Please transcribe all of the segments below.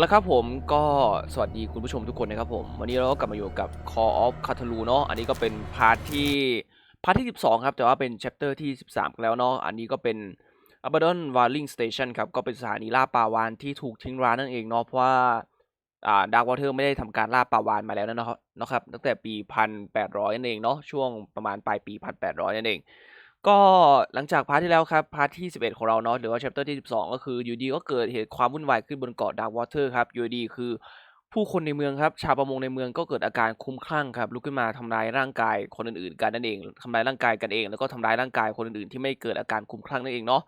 แล้วครับผมก็สวัสดีคุณผู้ชมทุกคนนะครับผม วันนี้เราก็กลับมาอยู่กับ Call of Cthulhu เนาะอันนี้ก็เป็นพาร์ทที่พาร์ทที่ 12 ครับ แต่ว่าเป็น chapter ที่ 13 แล้วเนาะอันนี้ก็เป็น Abaddon Whaling Station ครับ ก็เป็นสถานีล่าปลาวาฬที่ถูกทิ้งร้างนั่นเองเนาะเพราะว่าอ่า Dark Water ไม่ได้ทำการล่าปลาวาฬมาแล้วนะครับนะครับตั้งแต่ปี 1800นั่นเองเนาะช่วงประมาณปลายปี 1800นั่นเอง ก็หลังจากพาร์ทที่แล้วครับพาร์ทที่ 11 ของเราเนาะหรือว่า chapter ที่ 12 ก็คืออยู่ดีก็เกิดเหตุความวุ่นวายขึ้นบนเกาะ Dark Water ครับอยู่ดีคือ ผู้คนในเมืองครับชาวประมงในเมืองก็เกิดอาการคลุ้มคลั่งครับลุกขึ้นมาทำร้ายร่างกายคนอื่นๆกันนั่นเองทำร้ายร่างกายกันเอง แล้วก็ทำร้ายร่างกายคนอื่นๆที่ไม่เกิดอาการคลุ้มคลั่งนั่นเองเนาะ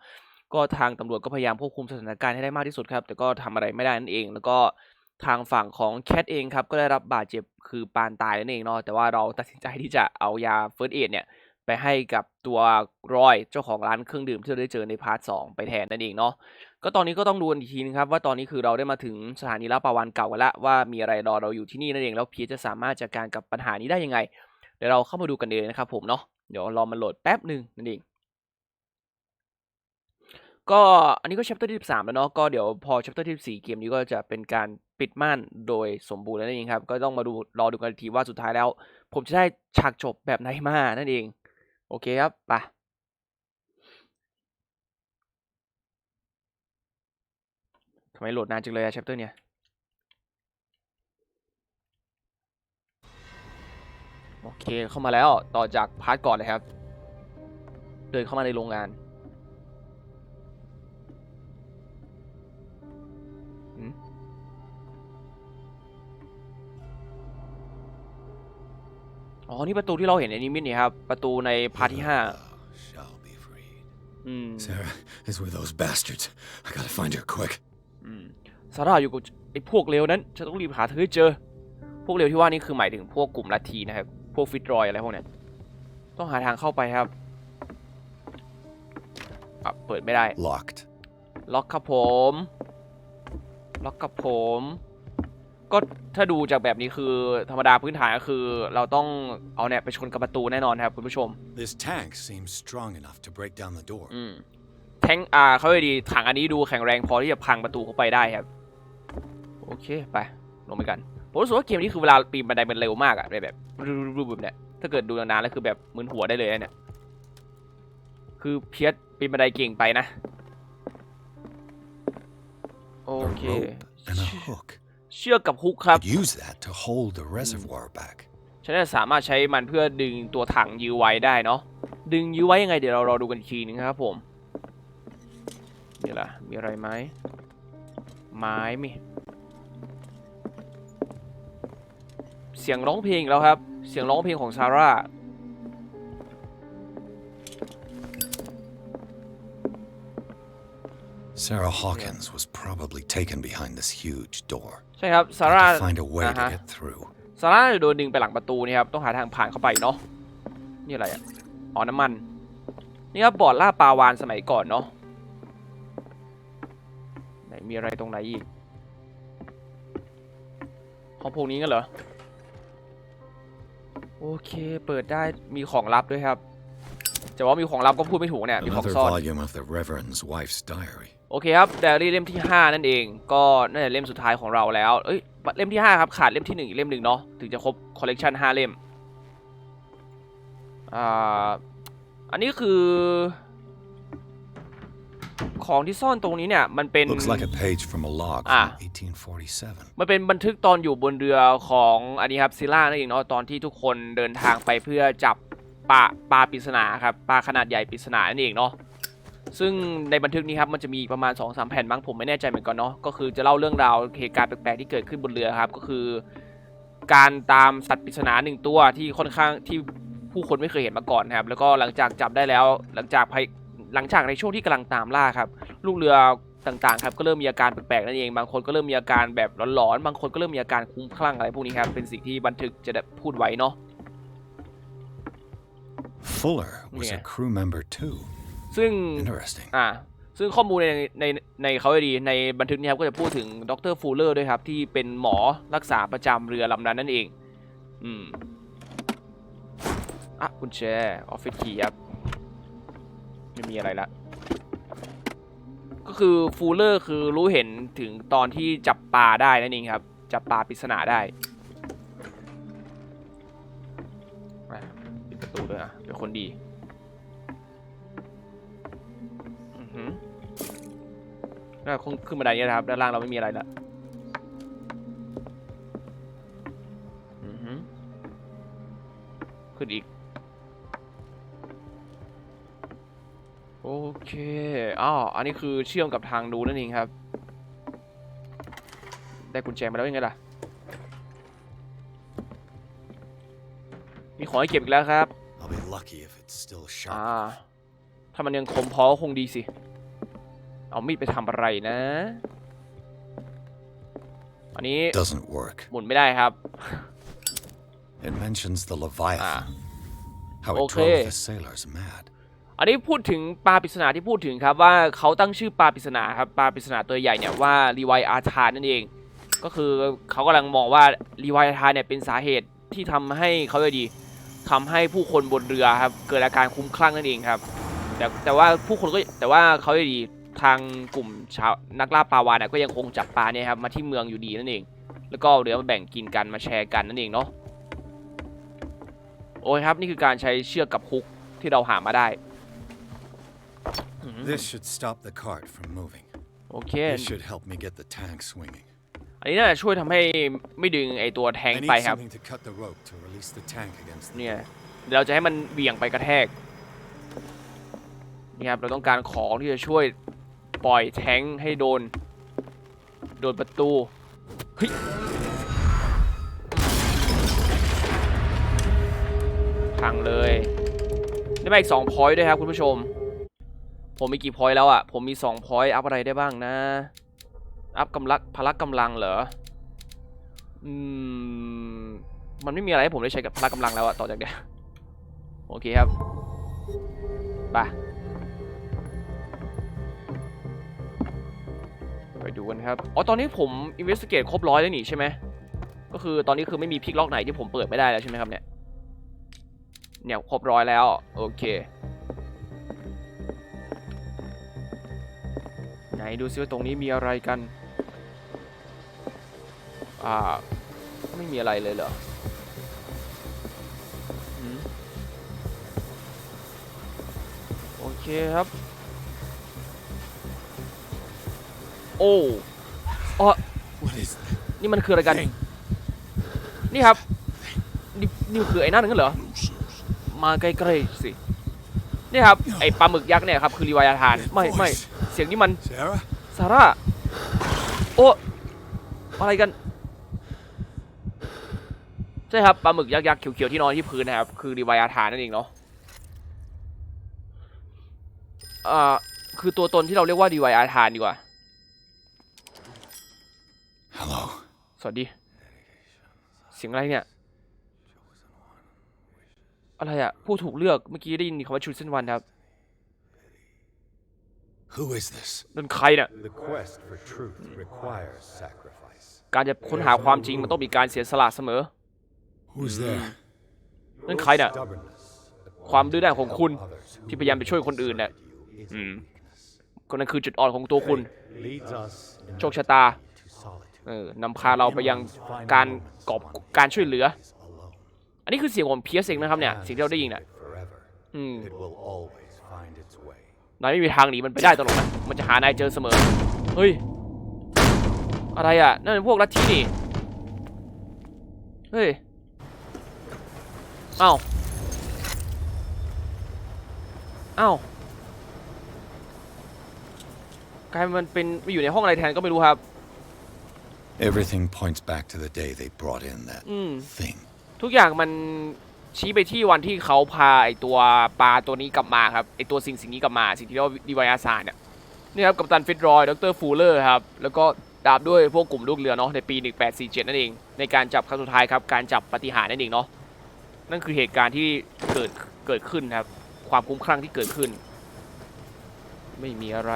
ก็ทางตำรวจก็พยายามควบคุมสถานการณ์ให้ได้มากที่สุดครับแต่ก็ทำอะไรไม่ได้นั่นเอง แล้วก็ทางฝั่งของแคทเองครับก็ได้รับบาดเจ็บคือปานตายนั่นเองเนาะแต่ว่าเราตัดสินใจที่จะเอายาเฟิร์สเอดเนี่ย ไปให้กับตัวรอยเจ้าของร้านเครื่องดื่มที่เราได้เจอในพาร์ทสไปแทนนั่นเองเนาะก็ตอนนี้ก็ต้องดูอีกทีนึงครับว่าตอนนี้คือเราได้มาถึงสถานีลาปาวานเก่ากันละว่ามีอะไรรอเราอยู่ที่นี่นั่นเองแล้วพีจะสามารถจัดการกับปัญหานี้ได้ยังไง เดี๋ยวเราเข้ามาดูกันเลยนะครับผมเนาะเดี๋ยวรอมันโหลดแป๊บหนึ่งนั่นเองก็อันนี้ก็ chapter ที่13แล้วเนาะก็เดี๋ยวพอ chapter ที่14เกมนี้ก็จะเป็นการปิดม่านโดยสมบูรณ์แล้วนั่นเองครับ ก็ต้องมาดูรอดูกันทีว่าสุดท้ายแล้ว ผมจะได้ฉากจบแบบไหนมานั่นเอง โอเคครับไปทำไมโหลดนานจังเลยอะแชปเตอร์เนี่ยโอเคเข้ามาแล้วต่อจากพาร์ทก่อนเลยครับ เดินเข้ามาในโรงงาน อ๋อ นี่ประตูที่เราเห็นในนิมิตนี่ครับ ประตูในพาร์ทที่ห้า Thou shall be freed. อืม Sarah is with those bastards. I gotta find her quick. อืมซาร่าอยู่กับไอ้พวกเลวนั้นฉันต้องรีบหาเธอให้เจอ พวกเลวที่ว่านี่คือหมายถึงพวกกลุ่มลัทธินะครับ พวกฟิตรอยอะไรพวกเนี้ยต้องหาทางเข้าไปครับอะเปิดไม่ได้ Locked. ล็อกครับผม ล็อกครับผม ก็ถ้าดูจากแบบนี้คือธรรมดาพื้นฐานก็คือ เราต้องเอาเนี่ยไปชนกับประตูแน่นอนครับคุณผู้ชม This tank seems strong enough to break down the door. อืมแทงอ่าเขาเลยดีถังอันนี้ดูแข็งแรงพอที่จะพังประตูเข้าไปได้ครับ โอเคไปลงไปกัน ผมรู้สึกว่าเกมนี้คือเวลาปีนบันไดมันเร็วมากอะแบบรูปแบบเนี้ยถ้าเกิดดูนานๆแล้วคือแบบมึนหัวได้เลยนะเนี่ย คือเพียสปีนบันไดเก่งไปนะ โอ A เค rope and a hook. เชือกกับฮุกครับ Could use that to hold the reservoir back. ฉันจะสามารถใช้มันเพื่อดึงตัวถังยื้อไว้ได้เนาะดึงยื้อไว้ยังไงเดี๋ยวเรารอดูกันอีกทีนึงครับผมนี่ล่ะมีอะไรไหมไม้มีเสียงร้องเพลงอีกแล้วครับ เสียงร้องเพลงของซาร่า Sarah Hawkins was probably taken behind this huge door. ใช่ครับซาร่า Gotta find a way to Uh-huh. get through. ซาร่าจะโดนดึงไปหลังประตูนี่ครับต้องหาทางผ่านเข้าไปเนาะนี่อะไรอะอ๋อน้ำมันนี่ครับบอร์ดล่าปลาวานสมัยก่อนเนาะไหนมีอะไรตรงไหนอีกห้องพวกนี้กันเหรอโอเคเปิดได้มีของลับด้วยครับ จะว่ามีของลับก็พูดไม่ถูกเนี่ยมีของ Another ซ่อน volume of the Reverend's wife's diary. โอเคครับไดอารี่เล่มที่ 5 นั่นเอง ก็น่าจะเล่มสุดท้ายของเราแล้วเอ้ยเล่มที่ 5 ครับ ขาดเล่มที่ 1 อีกเล่มหนึ่งเนาะถึงจะครบคอลเลกชัน5 เล่มอ่าอันนี้คือ ของที่ซ่อนตรงนี้เนี่ยมันเป็น Looks like a page from a log Ah. from 1847. มันเป็นบันทึกตอนอยู่บนเรือของอันนี้ครับซิล่านั่นเองเนาะตอนที่ทุกคนเดินทางไปเพื่อจับ ปลาปลาปริศนาครับปลาขนาดใหญ่ปริศนานั่นเองเนาะซึ่งในบันทึกนี้ครับมันจะมีประมาณ2อสแผ่นบ้างผมไม่แน่ใจเหมือนกันเนาะก็คือจะเล่าเรื่องราวเหตุการณ์แปลกๆที่เกิดขึ้นบนเรือครับ ก็คือ การตามสัตว์ปริศนาหนึ่งตัวที่ค่อนข้างที่ผู้คนไม่เคยเห็นมาก่อนครับ แล้วก็หลังจากจับได้แล้ว หลังจากหลังจากในช่วงที่กำลังตามล่าครับ ลูกเรือต่างๆครับก็เริ่มมีอาการแปลกๆนั่นเองบางคนก็เริ่มมีอาการแบบหลอนๆบางคนก็เริ่มมีอาการคลุ้มคลั่งอะไรพวกนี้ครับเป็นสิ่งที่บันทึกจะได้พูดไว้เนาะ Fuller was Yeah. a crew member too. ซึ่ง Interesting. อ่าซึ่งข้อมูลในในในเขาให้ดีในบันทึกนี้ครับก็จะพูดถึงดรฟูลเลอร์ด้วยครับ ที่เป็นหมอรักษาประจำเรือลำนั้นนั่นเอง อืมอะกุญแจออฟฟิศคีย์ครับ ไม่มีอะไรละ ก็คือฟูลเลอร์คือรู้เห็นถึงตอนที่จับปลาได้นั่นเองครับ จับปลาปริศนาได้ ด้วยอะเป็นคนดีอือหือแล้วคงขึ้นบันไดนี้นะครับ ด้านล่างเราไม่มีอะไรละอือหือขึ้นอีก โอเคอ๋ออันนี้คือเชื่อมกับทางดูนั่นเองครับ ได้กุญแจมาแล้วยังไงล่ะมีของให้เก็บอีกแล้วครับ lucky if it's still อ่า sharp. ถ้ามันยังคมพอก็คงดีสิ เอามีดไปทำอะไรนะ อันนี้ Doesn't work. หมุนไม่ได้ครับ It mentions the Leviathan. How it Okay. drove the sailors mad. อันนี้พูดถึงปลาปริศนาที่พูดถึงครับว่าเขาตั้งชื่อปลาปริศนาครับปลาปริศนาตัวใหญ่เนี่ยว่ารีไวอาธานนั่นเอง ก็คือเขากำลังมองว่ารีไวอาธานเนี่ยเป็นสาเหตุที่ทำให้เขาเลยกดี ทำให้ผู้คนบนเรือครับเกิดอาการคลุ้มคลั่งนั่นเองครับ แต่แต่ว่าผู้คนก็แต่ว่าเขาเลยกดีทางกลุ่มชาวนักล่าปลาวาฬเนี่ยก็ยังคงจับปลาเนี่ยครับมาที่เมืองอยู่ดีนั่นเอง แล้วก็เอาเรือมาแบ่งกินกันมาแชร์กันนั่นเองเนาะโอ้ยครับนี่คือการใช้เชือกกับฮุกที่เราหามาได้ This should stop the cart from moving. โอเค This should help me get the tank swinging. อันนี้น่าจะช่วยทำให้ไม่ดึงไอตัวแทง I ไป need ครับ something to cut the rope to release the tank against the เนี่ย door. เดี๋ยวเราจะให้มันเบี่ยงไปกระแทกนี่ครับเราต้องการของที่จะช่วยปล่อยแทงให้โดน โดนประตูเฮ้ยพังเลย ได้มาอีกสองพอยต์ด้วยครับคุณผู้ชม ผมมีกี่พอยต์แล้วอะ ผมมีสองพอยต์อัพอะไรได้บ้างนะ อัพกำลังพละกำลังเหรอ อืม มันไม่มีอะไรให้ผมได้ใช้กับพละกำลังแล้วอะต่อจากเนี้ย โอเคครับไปไปดูกันครับ อ๋อ ตอนนี้ผม investigate ครบร้อยแล้วนี่ใช่ไหม ก็คือตอนนี้คือไม่มีพิกล็อกไหนที่ผมเปิดไม่ได้แล้วใช่ไหมครับเนี่ย เนี่ยครบร้อยแล้ว โอเคไหนดูซิว่าตรงนี้มีอะไรกัน อ่า ไม่มีอะไรเลยเหรออืมโอเคครับ โอ้อ๋อ What is that นี่มันคืออะไรกัน thing? นี่ครับ นี่นี่คือไอ้นั่นนั่นเหรอ มาใกล้ๆสิ นี่ครับ ไอ้ปลาหมึกยักษ์เนี่ยครับคือรีวายาทาน ไม่ไม่เสียงนี่มัน Sarah? ซาร่า โอ้ อะไรกัน ใช่ครับปลาหมึกยักษ์ๆเขียวๆที่นอนที่พื้นนะครับ คือรีวายาทานนั่นเองเนาะอ่าคือตัวตนที่เราเรียกว่ารีวายาทานดีกว่า Hello. สวัสดี เสียงอะไรเนี่ย อะไรอะผู้ถูกเลือกเมื่อกี้ได้ยินคำว่า chosen one ครับ Who is this? นั่นใครเนี่ย The quest for truth requires sacrifice. การจะค้นหาความจริงมันต้องมีการเสียสละเสมอ Who's there? นั่นใครเนี่ย Stubbornness, ความดื้อด้านของคุณ others who ที่พยายามไปช่วยคนอื่นเนี่ย is อืมก็นั่นคือจุดอ่อนของตัวคุณ leads us in โชคชะตา to solitude. เออนำพาเราไปยังการกอบการช่วยเหลือ Alone. อันนี้คือเสียงของเพียสเองนะครับเนี่ยเสียงที่เราได้ยินเนี่ย Forever. อืม It will always find its way. นายไม่มีทางหนีมันไปได้ตลอดนะ มันจะหานายเจอเสมอ เฮ้ย อะไรอะ นั่นเป็นพวกลัทธินี่ เฮ้ยเอ้าเอ้ากลายเป็นมันเป็นไปอยู่ในห้องอะไรแทนก็ไม่รู้ครับ Everything points back to the day they brought in that อืม thing. ทุกอย่างมันชี้ไปที่วันที่เขาพาไอตัวปลาตัวนี้กลับมาครับไอตัวสิ่งสิ่งนี้กลับมาสิ่งที่เรียกว่าดีไวอาซาเนี่ยนี่ครับกัปตันฟิตรอยดรฟูลเลอร์ครับแล้วก็ดาบด้วยพวกกลุ่มลูกเรือเนาะในปี 1847 นั่นเอง ในการจับครั้งสุดท้ายครับการจับปาฏิหารย์นั่นเองเนาะ นั่นคือเหตุการณ์ที่เกิดเกิดขึ้นครับ ความคุ้มคลั่งที่เกิดขึ้น ไม่มีอะไร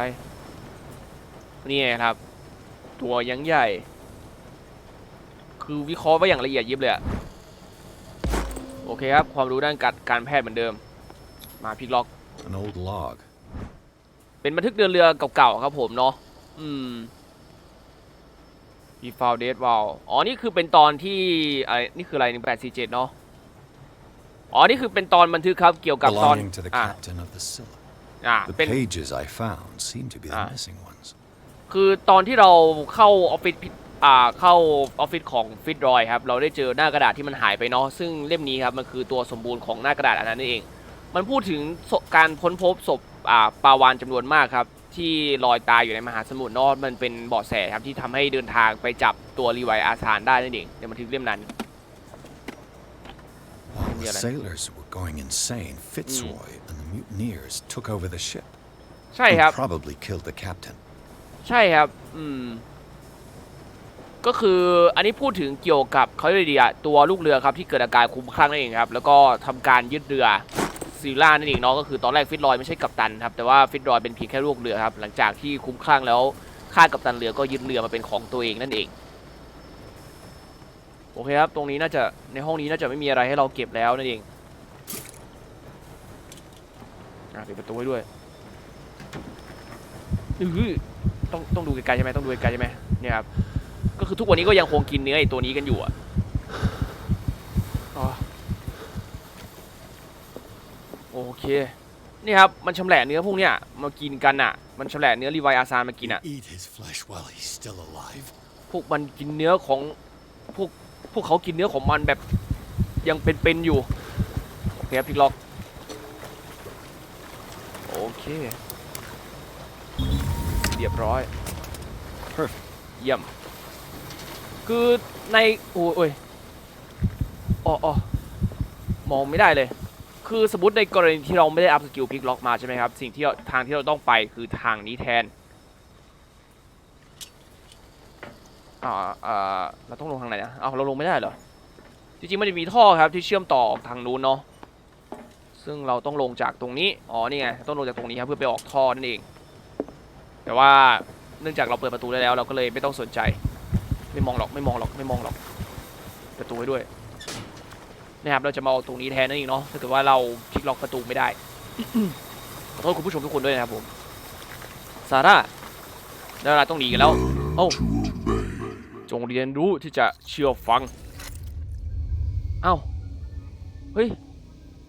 นี่ไงครับ ตัวยังใหญ่ คือวิเคราะห์ไว้อย่างละเอียดยิบเลยอะโอเคครับ ความรู้ด้านการการแพทย์เหมือนเดิม มาพลิกล็อก An old log. เเป็นบันทึกเดินเรือเก่าๆครับผมเนาะ อืมมีฟาวเดสวาลอ๋อ นี่คือเป็นตอนที่อะไรนี่คืออะไรหนึ่งแปดสี่เจ็ดเนาะ อ๋อ นี่คือเป็นตอนบันทึกครับ เกี่ยวกับตอน Belonging to the อ่า captain of the Scylla. อ่า The เป็น pages I found seem to be the Ah. missing ones. คือตอนที่เราเข้าออฟฟิศพิอ่าเข้าออฟฟิศของฟิตรอยครับ เราได้เจอหน้ากระดาษที่มันหายไปเนาะซึ่งเล่มนี้ครับ มันคือตัวสมบูรณ์ของหน้ากระดาษอันนั้นเอง มันพูดถึงศพการค้นพบศพอ่าปลาวานจำนวนมากครับ ที่ลอยตายอยู่ในมหาสมุทรเนอะมันเป็นเบาะแสครับที่ทำให้เดินทางไปจับตัวรีไวอาธานได้นั่นเองในบันทึกเล่มนั้น While the Yeah, like- sailors were going insane, Fitzroy and the mutineers took over the ship. ใช่ and ครับ probably killed the captain. ใช่ครับ อืม ก็คืออันนี้พูดถึงเกี่ยวกับเขาเรียกดีอะตัวลูกเรือครับที่เกิดอาการคลุ้มคลั่งนั่นเองครับ แล้วก็ทำการยึดเรือซิลล่านั่นเองเนาะก็คือตอนแรกฟิตรอยไม่ใช่กัปตันครับแต่ว่าฟิตรอยเป็นเพียงแค่ลูกเรือครับหลังจากที่คลุ้มคลั่งแล้วฆ่ากัปตันเรือก็ยึดเรือมาเป็นของตัวเองนั่นเอง โอเคครับ ตรงนี้น่าจะในห้องนี้น่าจะไม่มีอะไรให้เราเก็บแล้วนั่นเองอะปิดประตูให้ด้วยอื้อต้องต้องดูไกลๆใช่ไหมต้องดูไกลๆใช่ไหมเนี่ยครับ ก็คือทุกวันนี้ก็ยังคงกินเนื้อไอ้ตัวนี้กันอยู่อะอ๋อโอเค นี่ครับ มันชำแหละเนื้อพวกเนี้ยมากินกันอะ มันชำแหละเนื้อรีไวอาซานมากินอะ Eat his flesh while he's still alive. พวกมันกินเนื้อของพวก พวกเขากินเนื้อของมันแบบยังเป็นๆอยู่ โอเคครับพิกล็อก โอเค เรียบร้อย เยี่ยม คือในโอ้ยโอ้ยอ๋อมองไม่ได้เลย คือสมมติในกรณีที่เราไม่ได้อัพสกิลพิกล็อกมาใช่ไหมครับ สิ่งที่ทางที่เราต้องไปคือทางนี้แทน อ่าอ่าเราต้องลงทางไหนนะเอาเราลงไม่ได้เหรอจริงๆมันจะมีท่อครับที่เชื่อมต่อทางนู้นเนาะซึ่งเราต้องลงจากตรงนี้อ๋อนี่ไงต้องลงจากตรงนี้ครับเพื่อไปออกท่อนั่นเอง แต่ว่าเนื่องจากเราเปิดประตูได้แล้ว เราก็เลยไม่ต้องสนใจ ไม่มองหรอกไม่มองหรอกไม่มองหรอกประตูให้ด้วยนะครับเราจะมาออกตรงนี้แทนนั่นเองเนาะถ้าเกิดว่าเราพลิกล็อกประตูไม่ได้ขอโทษคุณผู้ชมทุกคนด้วยนะครับผมซาร่าเวลาต้องหนีกันแล้วเอ้ จงเรียนรู้ที่จะเชื่อฟัง เอ้า เฮ้ย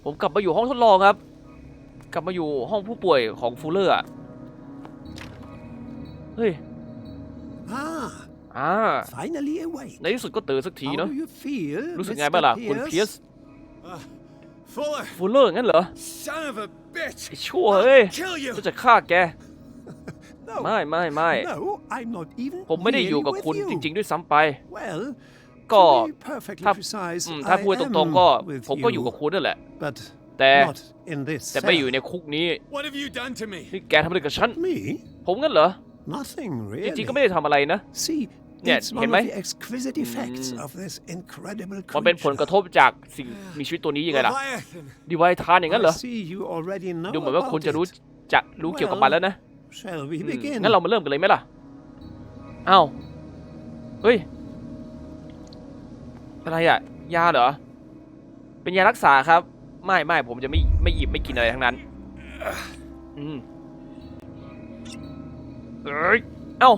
ผมกลับมาอยู่ห้องทดลองครับ กลับมาอยู่ห้องผู้ป่วยของฟูลเลอร์อะเฮ้ย Ah, อ่า finally awake. ในที่สุดก็ตื่นสักที How เนาะ do you feel, รู้สึก Mr. ไงบ้างล่ะ คุณเพียส Uh, Fuller, ฟูลเลอร์งั้นเหรอ son of a bitch! ไอ้ชั่วเฮ้ย Kill you! จะจะฆ่าแก No, ไม่ไม่ไม่ no, I'm not even ผมไม่ได้อยู่ really กับ with คุณ you. จริง ๆ ด้วยซ้ำไป Well, ก็ to be perfectly ถ้า precise, อืมถ้า I พูดต am รงๆก็ with ผมก็อยู่กับ you, คุณนั่นแหละ but แต่ not in this แต่ไม่อยู่ cell. ในคุกนี้ What have you done to me? นี่แกทำอะไรกับฉัน Me? ผมงั้นเหรอ Nothing จริงๆก็ really. ไม่ได้ทำอะไรนะ See, Yeah, it's เห็น one ไหม of the exquisite effects Mm. of this incredible มันเป็นผลก creature. ระทบจากสิ่งมีชีวิตตัวนี้ยังไงล่ะ Leviathan. ดีไวทานอย่างนั้นเหรอ I see you already know ดูเหมือนว่า about คุณจะรู้ it. จะรู้เกี่ยวกับมันแล้วนะ Shall we อืม begin? งั้นเรามาเริ่มกันเลยไหมล่ะอ้าวเฮ้ย อะไรอะยาเหรอ เป็นยารักษาครับ ไม่ไม่ผมจะไม่ไม่หยิบไม่กินอะไรทั้งนั้น อืมเอ้ยเอ้า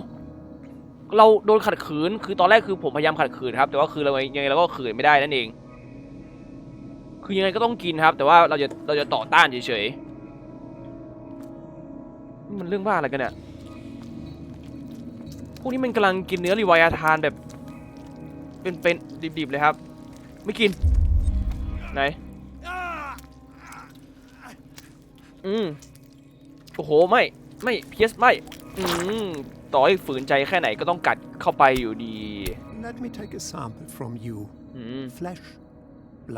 เราโดนขัดขืน คือตอนแรกคือผมพยายามขัดขืนครับ แต่ว่าคือเรายังไงเราก็ขืนไม่ได้นั่นเอง คือยังไงก็ต้องกินครับ แต่ว่าเราจะเราจะต่อต้านเฉยๆนี่ มันเรื่องบ้าอะไรกันเนี่ยพวกนี้มันกำลังกินเนื้อรีวายาทานแบบ เป็นเป็นดิบๆเลยครับ ไม่กิน ไหน อืมโอ้โห ไม่ ไม่เพียสไม่ อืมต่อให้ฝืนใจแค่ไหนก็ต้องกัดเข้าไปอยู่ดี Let me take a sample from you. อืม Flesh,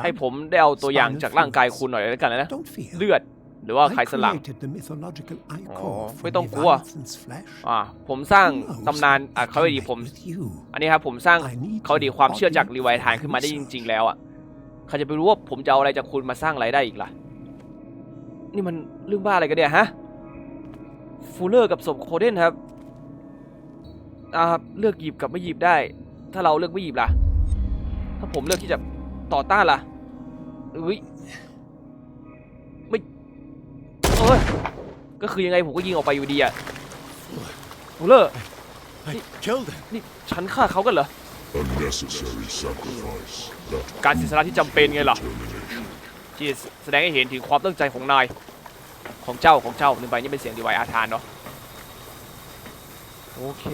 ให้ blood. ผมได้เอาตัวอย่างจากร่างกายคุณหน่อยแล้วกันนะ Don't fear. เลือด หรือว่าไข I สันหลัง created the mythological icon Oh, for ไม่ต้องกลัว Leviathan's flesh. อ่าผมสร้าง Who knows ตำนานอะ if เขา I ดี can ผม make with you. อันนี้ครับผมสร้าง I need เขาดี to ความเชื่อจาก body รีไวทานขึ้นมาได้จ research ริง ๆ แล้วอะใครจะไปรู้ว่าผมจะเอาอะไรจากคุณมาสร้างอะไรได้อีกล่ะ นี่มันเรื่องบ้าอะไรกันเนี่ยฮะฟูลเลอร์กับศพโคเดนครับอ่าเลือกหยิบกับไม่หยิบได้ ถ้าเราเลือกไม่หยิบล่ะ ถ้าผมเลือกที่จะต่อต้านล่ะอุ้ย ก็คือยังไงผมก็ยิงออกไปอยู่ดีอะฟูเลอร์ I killed him. นี่ฉันฆ่าเขากันเหรอ Unnecessary sacrifice. That การเสียสละที่จำเป็นไงล่ะที่แสดงให้เห็นถึงความตั้งใจของนาย ของเจ้าของเจ้าหนึ่งใบนี่เป็นเสียงดีไวอาธานเนาะโอเค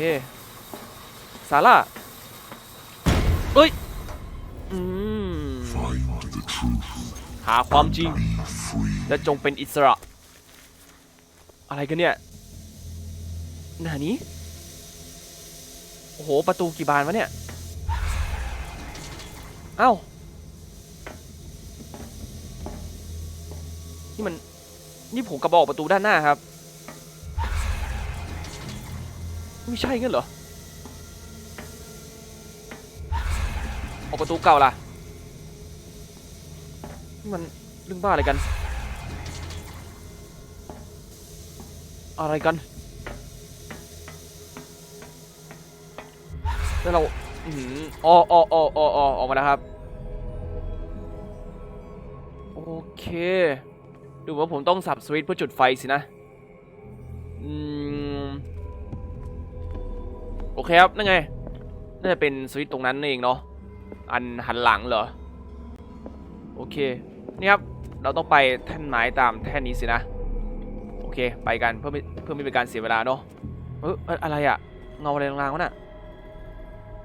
ซาร่าเอ้ยอืม find the truth. หาความจริง Be free. และจงเป็นอิสระ อะไรกันเนี่ยหนานี้ โอ้โห ประตูกี่บานวะเนี่ย เอ้า นี่มัน นี่ผมกระบอกประตูด้านหน้าครับ ไม่ใช่งั้นเหรอ ออกประตูเก่าล่ะ นี่มันเรื่องบ้าอะไรกัน อะไรกันแล้วเราอืออ๋ออ๋ออ๋ออ๋ออ๋อออกมาแล้วครับ โอเค ดูว่าผมต้องสับสวิตช์เพื่อจุดไฟสินะ อืม โอเคครับ นั่นไง น่าจะเป็นสวิตช์ตรงนั้นเองเนาะ อันหันหลังเหรอ โอเค นี่ครับ เราต้องไปแท่นไม้ตามแท่นนี้สินะ เคไปกันเพื่อไม่เพื่อไม่เป็นการเสียเวลาเนาะเอออะไรอะเงาอะไรลางๆวะน่ะ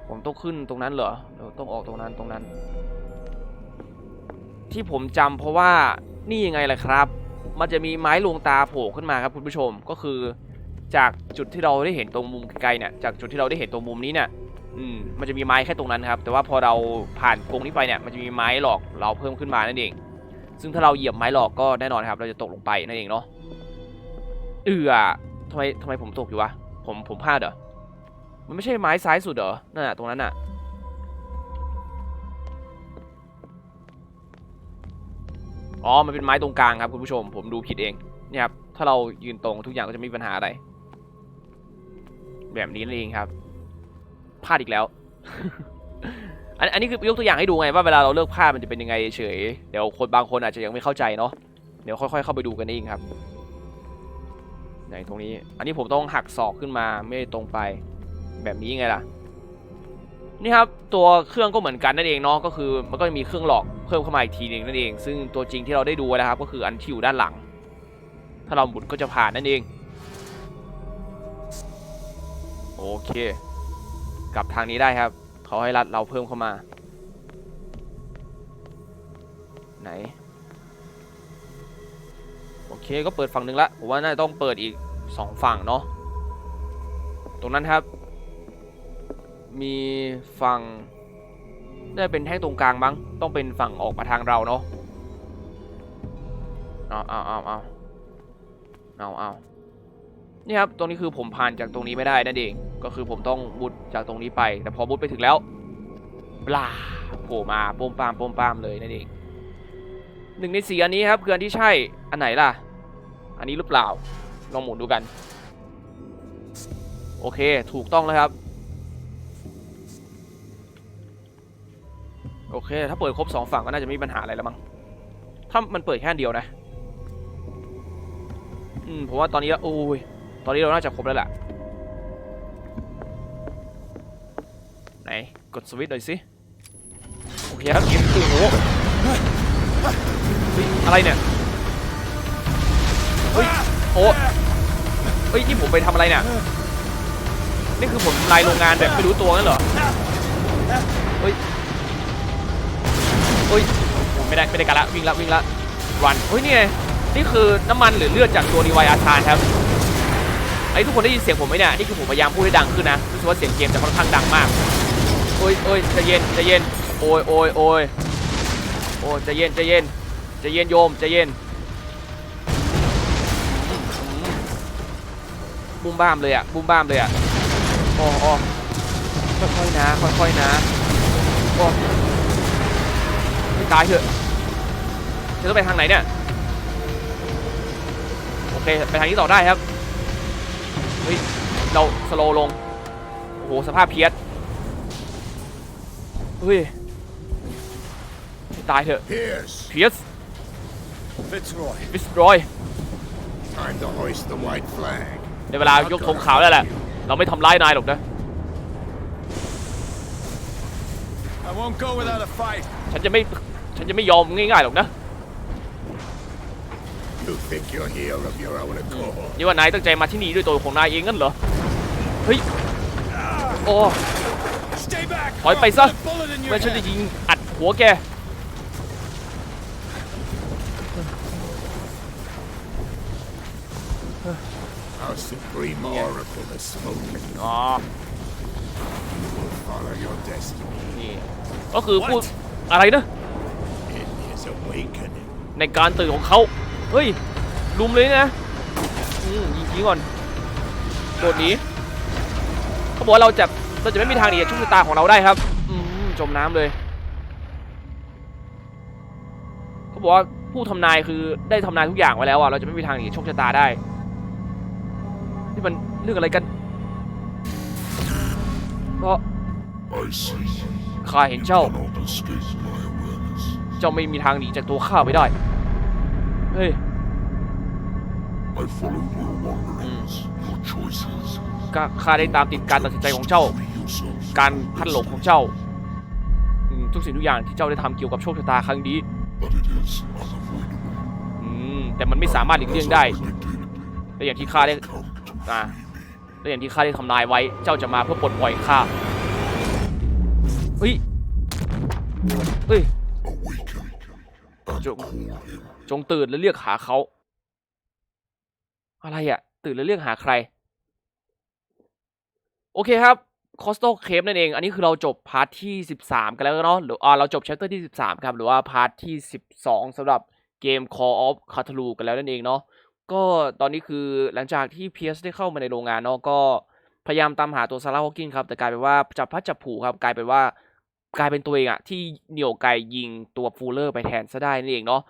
ผมต้องขึ้นตรงนั้นเหรอเดี๋ยวต้องออกตรงนั้นตรงนั้น ที่ผมจำเพราะว่านี่ยังไงล่ะครับ มันจะมีไม้ลวงตาโผล่ขึ้นมาครับคุณผู้ชมก็คือ จากจุดที่เราได้เห็นตรงมุมไกลๆเนี่ยจากจุดที่เราได้เห็นตรงมุมนี้เนี่ยอืมมันจะมีไม้แค่ตรงนั้นครับ แต่ว่าพอเราผ่านกรงนี้ไปเนี่ยมันจะมีไม้หลอกเราเพิ่มขึ้นมานั่นเอง ซึ่งถ้าเราเหยียบไม้หลอกก็แน่นอนครับ เราจะตกลงไปนั่นเองเนาะ เอือทำไมทำไมผมตกอยู่วะ ผมผมพลาดเหรอ มันไม่ใช่ไม้ซ้ายสุดเหรอ นั่นน่ะตรงนั้นน่ะ อ๋อ มันเป็นไม้ตรงกลางครับคุณผู้ชม ผมดูผิดเอง เนี่ยครับ ถ้าเรายืนตรงทุกอย่างก็จะไม่มีปัญหาอะไร แบบนี้นั่นเองครับ พลาดอีกแล้ว อันอันนี้คือยกตัวอย่างให้ดูไงว่าเวลาเราเลือกภาพมันจะเป็นยังไงเฉย เดี๋ยวคนบางคนอาจจะยังไม่เข้าใจเนาะ เดี๋ยวค่อยๆเข้าไปดูกันเองครับ ไหนตรงนี้ อันนี้ผมต้องหักศอกขึ้นมาไม่ได้ตรงไปแบบนี้ไงล่ะ นี่ครับตัวเครื่องก็เหมือนกันนั่นเองเนาะก็คือมันก็มีเครื่องหลอกเพิ่มเข้ามาอีกทีหนึงนั่นเอง ซึ่งตัวจริงที่เราได้ดูนะครับ ก็คืออันที่อยู่ด้านหลัง ถ้าเราหมุนก็จะผ่านนั่นเองโอเค กลับทางนี้ได้ครับเขาให้รัดเราเพิ่มเข้ามา ไหน โอเคก็เปิดฝั่งหนึ่งละผมว่าน่าจะต้องเปิดอีก สองฝั่งเนาะตรงนั้นครับ มีฝั่งน่าจะเป็นแท่งตรงกลางมั้งต้องเป็นฝั่งออกมาทางเราเนาะเอาเอาเอาเอาเอาเอานี่ครับตรงนี้คือผมผ่านจากตรงนี้ไม่ได้นั่นเอง ก็คือผมต้องมุดจากตรงนี้ไป แต่พอมุดไปถึงแล้วปลาโผล่มาปมปามปมปามเลยนั่นเองหนึ่งในสี่อันนี้ครับคืออันที่ใช่อันไหนล่ะ อันนี้หรือเปล่า ลองหมุนดูกัน โอเค ถูกต้องแล้วครับ โอเค ถ้าเปิดครบสองฝั่งก็น่าจะไม่มีปัญหาอะไรแล้วมั้ง ถ้ามันเปิดแค่เดียวนะ อืม ผมว่าตอนนี้โอ้ย ตอนนี้เราน่าจะครบแล้วแหละไหน กดสวิตช์หน่อยสิ โอเคครับกินโอ้โหอะไรเนี่ย เฮ้ย โอ้ เฮ้ยนี่ผมไปทำอะไรเนี่ยนี่คือผมลายโรงงานแบบไม่รู้ตัวงั้นเหรอเฮ้ยเฮ้ยโอ้ไม่ได้ไม่ได้กันละวิ่งละวิ่งละรันเฮ้ยนี่ไงนี่คือน้ำมันหรือเลือดจากตัวรีไวอาธานครับไอ้ทุกคนได้ยินเสียงผมไหมเนี่ยนี่คือผมพยายามพูดให้ดังขึ้นนะรู้สึกว่าเสียงเกมจะค่อนข้างดังมากโอ้ยโอ้ยใจเย็นใจเย็นโอ้ยโอ้ยโอ้ยโอ้ยใจเย็นใจเย็นใจเย็นโยมใจเย็น บุ้มบ้ามเลยอะบุ้มบ้ามเลยอะโอ้โอ้ค่อยๆนะค่อยๆนะโอ้ไม่ตายเถอะจะต้องไปทางไหนเนี่ยโอเคไปทางนี้ต่อได้ครับเฮ้ยเราสโลว์ลงโอ้โหสภาพเพียสเฮ้ยไม่ตายเถอะ Here's เพียส Fitzroy. วิสรอย Time to hoist the white flag. ในเวลายกธงขาวแล้วแหละ เราไม่ทำร้ายนายหรอกนะ I won't go without a fight. ฉันจะไม่ ฉันจะไม่ยอมง่ายๆหรอกนะ You think you're here of your own accord? นี่ว่านายตั้งใจมาที่นี่ด้วยตัวของนายเองงั้นเหรอ เฮ้ย โอ้ Stay back. ถอยไป I'll ซะ put a bullet in ไม่ your ฉันจะ head. ยิงอัดหัวแก Our supreme oracle has spoken. อ๋อ Follow your destiny. นี่ ก็คือพูด อะไรนะ In his awakening. ในการตื่นของเขา เฮ้ย ลุมเลยนะอืมยิงทิ้งก่อนโดดหนีเขาบอกว่าเราจะเราจะไม่มีทางหนีจากโชคชะตาของเราได้ครับ อืมจมน้ำเลย เขาบอกว่าผู้ทำนายคือได้ทำนายทุกอย่างไว้แล้วอะ เราจะไม่มีทางหนีจากโชคชะตาได้นี่มัน เรื่องอะไรกันเพราะข้าเห็นเจ้า เจ้าไม่มีทางหนีจากตัวข้าไปได้ เฮ้ย I follow your wanderings, your choices. ก็ข้าได้ตามติดการตัดสินใจของเจ้า การพัดหลงของเจ้า ทุกสิ่งทุกอย่างที่เจ้าได้ทำเกี่ยวกับโชคชะตาครั้งนี้แต่มันไม่สามารถหลีกเลี่ยงได้และอย่างที่ข้าได้ และอย่างที่ข้าได้ทำนายไว้ เจ้าจะมาเพื่อปลดปล่อยข้าเฮ้ยเฮ้ย Awaken and Trộm. call him. จงตื่นและเรียกหาเขา อะไรอะตื่นและเรียกหาใคร โอเคครับคอสโตเคปนั่นเอง อันนี้คือเราจบพาร์ทที่ 13 กันแล้วเนาะ หรืออ่าเราจบแชปเตอร์ที่ 13 ครับ หรือว่าพาร์ทที่ 12สำหรับเกม Call of Cthulhu กันแล้วนั่นเองเนาะ ก็ตอนนี้คือหลังจากที่ PS ได้เข้ามาในโรงงานเนาะก็พยายามตามหาตัวซาร่าฮอว์กินครับ แต่กลายเป็นว่าจับพัดจับผูครับกลายเป็นว่ากลายเป็นตัวเองอะที่เหนี่ยวไกยิงตัวฟูลเลอร์ไปแทนซะได้นั่นเองเนาะ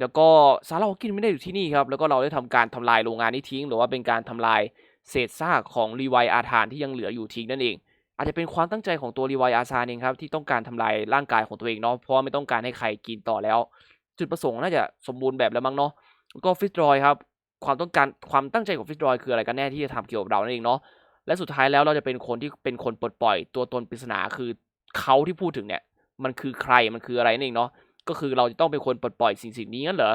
แล้วก็ซาร่าฮอว์กินไม่ได้อยู่ที่นี่ครับ แล้วก็เราได้ทำการทำลายโรงงานนี้ทิ้ง หรือว่าเป็นการทำลายเศษซากของรีไวอาธานที่ยังเหลืออยู่ทิ้งนั่นเอง อาจจะเป็นความตั้งใจของตัวรีไวอาซานเองครับที่ต้องการทำลายร่างกายของตัวเองเนาะเพราะไม่ต้องการให้ใครกินต่อแล้ว จุดประสงค์น่าจะสมบูรณ์แบบแล้วมั้งเนาะก็ฟิสรอยครับ ความต้องการความตั้งใจของฟิสรอยคืออะไรกันแน่ที่จะทำเกี่ยวกับเรานั่นเองเนาะและสุดท้ายแล้วเราจะเป็นคนที่เป็นคนปลดปล่อยตัวตนปริศนาคือเขาที่พูดถึงเนี่ย มันคือใครมันคืออะไรนั่นเองเนาะก็คือเราจะต้องเป็นคนปลดปล่อยสิ่งสิ่งนี้งั้นเหรอ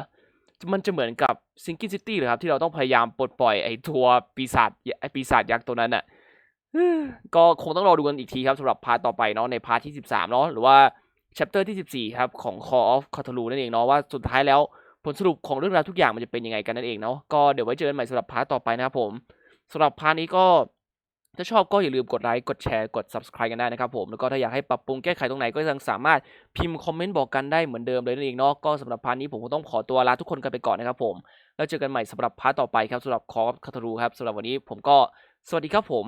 มันจะเหมือนกับซิงกิ n ซิตี้เลยครับที่เราต้องพยายามปลดปล่อยไอ้ตัวปีศาจไอ้ปีศาจยักษ์ตัวนั้นน่ะก็คงต้องรอดูกันอีกทีครับสำหรับพาร์ทต่อไปเนาะในพาร์ทที่ 13เนาะหรือว่า chapter ที่ 14 ครับ ของ Call of Cthulhu นั่นเองเนาะว่าสุดท้ายแล้ว ผลสรุปของเรื่องราวทุกอย่างมันจะเป็นยังไงกันนั่นเองเนาะก็เดี๋ยวไว้เจอกันใหม่สำหรับพาร์ทต่อไปนะครับผมสำหรับพาร์ทนี้ก็ถ้าชอบก็อย่าลืมกดไลค์กดแชร์กด subscribe กันได้นะครับผมแล้วก็ถ้าอยากให้ปรับปรุงแก้ไขตรงไหนก็ยังสามารถพิมพ์คอมเมนต์บอกกันได้เหมือนเดิมเลยนั่นเองเนาะก็สำหรับพาร์ทนี้ผมคงต้องขอตัวลาทุกคนกันไปก่อนนะครับผมแล้วเจอกันใหม่สำหรับพาร์ทต่อไปครับสำหรับ Call of Cthulhu ครับสำหรับวันนี้ผมก็สวัสดีครับผม